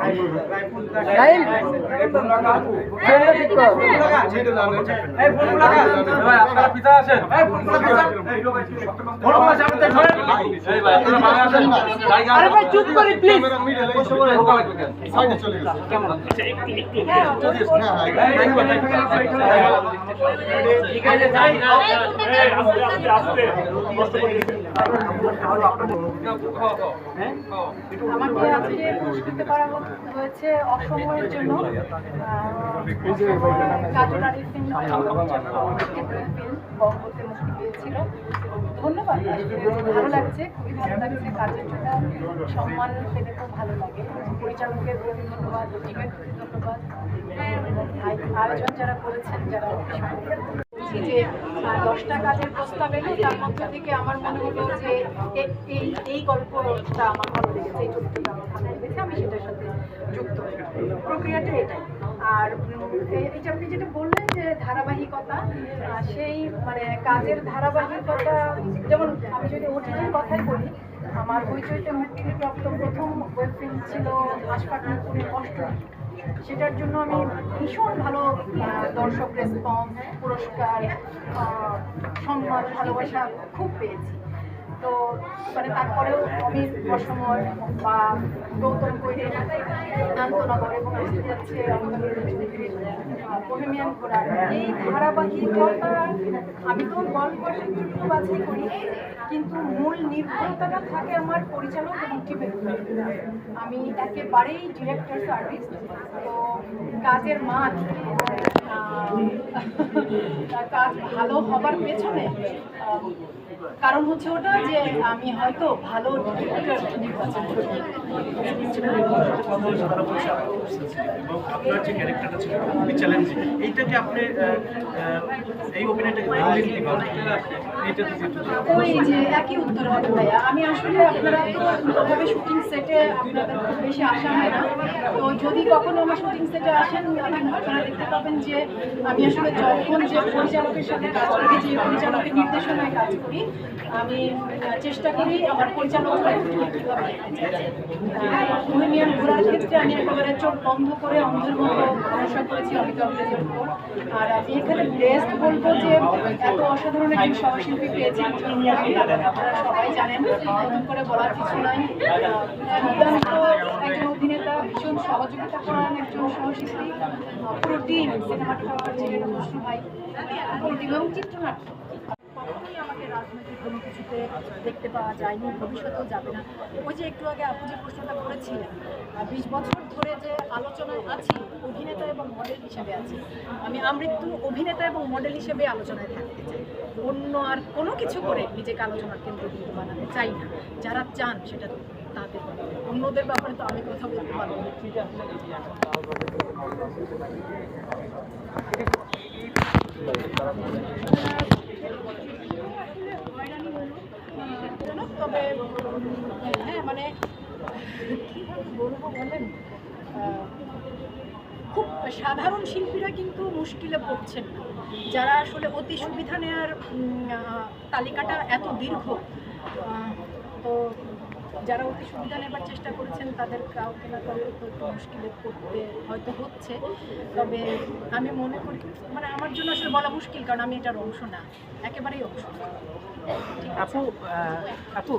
Time ট্রেনটা ঠিক কর ভাই আপনারা পিতা আছেন এই ভাই আপনারা বাংলা আছেন আরে ভাই চুপ করে প্লিজ ঢোকা লাগবে কেন আমাকে আজকে পুরস্কৃত করা হয়েছে অসময়ের জন্য কাজল আরিফিন বঙ্গতে মুক্তি পেয়েছিল। ধন্যবাদ, ভালো লাগছে, খুবই ভালো লাগছে কাজের জন্য। সম্মান পেলে খুব ভালো লাগে। পরিচালকের প্রতি ধন্যবাদ ধন্যবাদ। আয়োজন যারা করেছেন, যারা যে দশটা কাজের প্রস্তাব এলো, তার মধ্যে থেকে আমার মনে হলো যে এই এই গল্পটা আমার ভালো লেগেছে, এই চরিত্রটা আমার ভালো লেগেছে আমি সেটার সাথে যুক্ত প্রক্রিয়াটা এটাই। আর এই আপনি যেটা বললেন যে ধারাবাহিকতা সেই মানে কাজের ধারাবাহিকতা, যেমন আমি যদি ওটিটির কথাই বলি, আমার হইচইতে মুক্তিপ্রাপ্ত প্রথম ওয়েব ফিল্ম ছিল হাসপাতালপুরের অষ্টম সেটার জন্য আমি ভীষণ ভালো দর্শক রেসপন্স পুরস্কার সম্মান, ভালোবাসা খুব পেয়েছি। তো মানে তারপরেও অমির অসময় বা গৌতম কৈরে নগর এবং আসতে যাচ্ছে বহিমিয়ান ঘোড়া এই ধারাবাহিকতা আমি তো গল্প সূত্র বাছাই করি কিন্তু মূল নির্ভরতাটা থাকে আমার পরিচালক এবং টিমের উপর। আমি একেবারেই ডিরেক্টর সার্ভিস তো কাজের মান কাজ ভালো হবার পেছনে কারণ হচ্ছে ওটা যে আমি হয়তো ভালো আপনার যে ক্যারেক্টারটা ছিল খুবই চ্যালেঞ্জিং এইটাকে আপনি এই অভিনয়টাকে 这个 ওই যে একই উত্তর হবে ভাইয়া। আমি আসলে আপনারা তো ওভাবে শুটিং সেটে আপনাদের বেশি আসা হয় না। তো যদি কখনো আমার শুটিং সেটে আসেন, আপনারা দেখতে পাবেন যে আমি আসলে যখন যে পরিচালকের সাথে কাজ করি, যে পরিচালকের নির্দেশনায় কাজ করি, আমি চেষ্টা করি আমার পরিচালকরা ঘোরার ক্ষেত্রে আমি একেবারে চোখ বন্ধ করে অন্ধের মতো ভরসা করেছি অমিত অগ্রজের উপর। আর আমি এখানে বেস্ট বলব যে এত অসাধারণ একজন সহশিল্পী পেয়েছি সবাই জানেন, নতুন করে বলার কিছু নাই। একজন অভিনেতা, ভীষণ সহযোগিতা করান, একজন সহশিল্পী পুরো টিম ভাই কোনো কিছুতে দেখতে পাওয়া যায়নি, ভবিষ্যতেও যাবে না। ওই যে একটু আগে আপনি যে প্রশ্নটা বিশ বছর ধরে যে আলোচনায় আছি, অভিনেতা এবং মডেল হিসেবে আছি, আমি আমৃত্যু অভিনেতা এবং মডেল হিসেবে আলোচনায় থাকতে চাই। অন্য আর কোনো কিছু করে নিজেকে আলোচনার কেন্দ্রবিন্দু বানাতে চাই না। যারা চান সেটা তাদের অন্যদের ব্যাপারে তো আমি কথা বলতে পারব না তবে হ্যাঁ মানে বলেন? খুব সাধারণ শিল্পীরা কিন্তু মুশকিলে পড়ছেন যারা আসলে অতি সুবিধা নেওয়ার তালিকাটা এত দীর্ঘ তো যারা অতি সুবিধা নেবার চেষ্টা করেছেন, তাদের কাউকে না কাউকে একটু মুশকিলে পড়তে হয়তো হচ্ছে। তবে আমি মনে করি মানে আমার জন্য আসলে বলা মুশকিল, কারণ আমি এটার অংশ না। একেবারেই অংশ না। আপু আপু